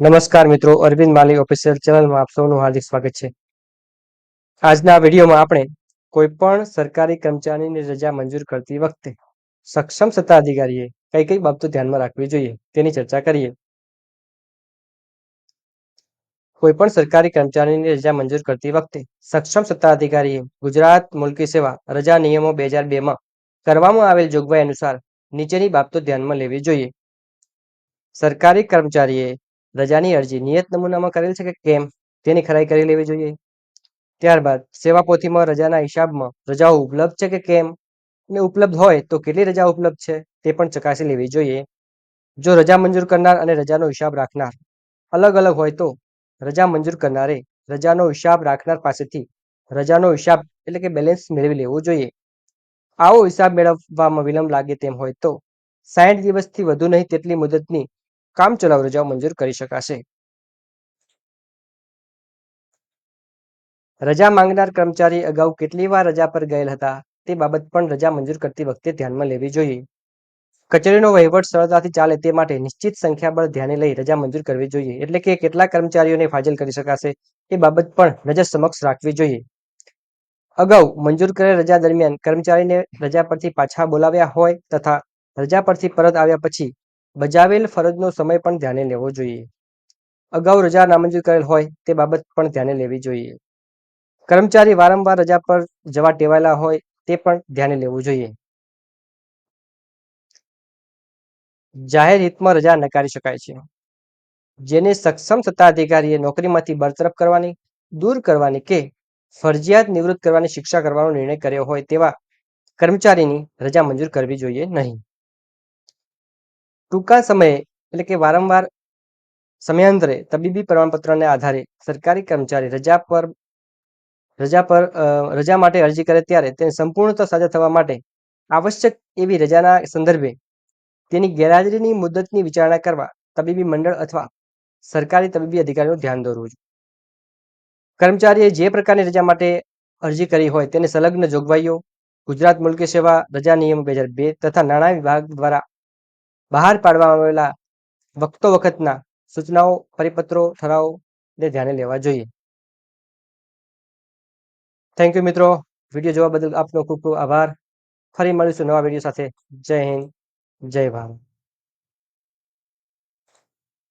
નમસ્કાર મિત્રો, અરવિંદ માલી ઓફિશિયલ ચેનલમાં આપ સૌનું હાર્દિક સ્વાગત છે. આજના વિડીયોમાં આપણે કોઈ પણ સરકારી કર્મચારીની રજા મંજૂર કરતી વખતે સક્ષમ સત્તાધિકારીએ કઈ કઈ બાબતો ધ્યાનમાં રાખવી જોઈએ તેની ચર્ચા કરીએ. કોઈપણ સરકારી કર્મચારીની રજા મંજૂર કરતી વખતે સક્ષમ સત્તાધિકારીએ ગુજરાત મુલકી સેવા રજા નિયમો બે હજાર બેમાં કરવામાં આવેલ જોગવાઈ અનુસાર નીચેની બાબતો ધ્યાનમાં લેવી જોઈએ. સરકારી કર્મચારીએ રજાની અરજી નિયત નમૂનામાં કરેલ છે કે કેમ? તેની ખરાઈ કરી લેવી જોઈએ. ત્યારબાદ સેવા પોથીમાં રજાના હિસાબમાં રજાઓ ઉપલબ્ધ છે કે કેમ? અને ઉપલબ્ધ હોય તો કેટલી રજા ઉપલબ્ધ છે તે પણ ચકાસી લેવી જોઈએ. જો રજા મંજૂર કરનાર અને રજાનો હિસાબ રાખનાર અલગ અલગ હોય તો રજા મંજૂર કરનારે રજાનો હિસાબ રાખનાર પાસેથી રજાનો હિસાબ એટલે કે બેલેન્સ મેળવી લેવું જોઈએ. આવો હિસાબ મેળવવામાં વિલંબ લાગે તેમ હોય તો સાઠ દિવસથી વધુ નહીં તેટલી મુદતની કામચલાઉ રજાઓ મંજૂર કરી શકાશે. રજા માંગનાર કર્મચારી અગાઉ કેટલી વાર રજા પર ગયેલ હતા, તે બાબત પણ રજા મંજૂર કરતી વખતે ધ્યાનમાં લેવી જોઈએ. કચેરીનો વહીવટ સરળતાથી ચાલે તે માટે નિશ્ચિત સંખ્યાબળ ધ્યાને લઈ રજા મંજૂર કરવી જોઈએ, એટલે કે કેટલા કર્મચારીઓને ફાજલ કરી શકાશે, એ બાબત પણ નજર સમક્ષ રાખવી જોઈએ. અગાઉ મંજૂર કરેલ રજા દરમિયાન કર્મચારીને રજા પરથી પાછા બોલાવ્યા હોય તથા રજા પરથી પરત આવ્યા પછી બજાવેલ ફરજનો સમય પણ ધ્યાને લેવો જોઈએ. અગાઉ રજા નામંજૂર કરેલ હોય તે બાબત પણ ધ્યાને લેવી જોઈએ. કર્મચારી વારંવાર રજા પર જવા ટેવાયેલા હોય તે પણ ધ્યાને લેવું જોઈએ. જાહેર હિતમાં રજા નકારી શકાય છે. જેને સક્ષમ સત્તાધિકારીએ નોકરીમાંથી બરતરફ કરવાની, દૂર કરવાની કે ફરજિયાત નિવૃત્ત કરવાની શિક્ષા કરવાનો નિર્ણય કર્યો હોય તેવા કર્મચારીની રજા મંજૂર કરવી જોઈએ નહીં. ટૂંકા સમયે એટલે કે વારંવાર સમયાંતરે તબીબી પ્રમાણપત્રને આધારે સરકારી કર્મચારી રજા પર રજા પર રજા માટે અરજી કરે ત્યારે તેને સંપૂર્ણતા સાજા થવા માટે આવશ્યક એવી રજાના સંદર્ભે તેની ગેરહાજરીની મુદ્દતની વિચારણા કરવા તબીબી મંડળ અથવા સરકારી તબીબી અધિકારીનું ધ્યાન દોરવું જોઈએ. કર્મચારીએ જે પ્રકારની રજા માટે અરજી કરી હોય તેને સંલગ્ન જોગવાઈઓ, ગુજરાત મુલકી સેવા, રજા નિયમ બે હજાર બે તથા નાણાં વિભાગ દ્વારા બહાર પાડવામાં આવેલા વખતો વખતના સૂચનાઓ, પરિપત્રો, ઠરાવને ધ્યાને લેવા જોઈએ. થેન્ક યુ મિત્રો. વીડિયો જોવા બદલ આપનો ખૂબ ખૂબ આભાર. ફરી મળીશું નવા વીડિયો સાથે. જય હિન્દ. જય ભારત.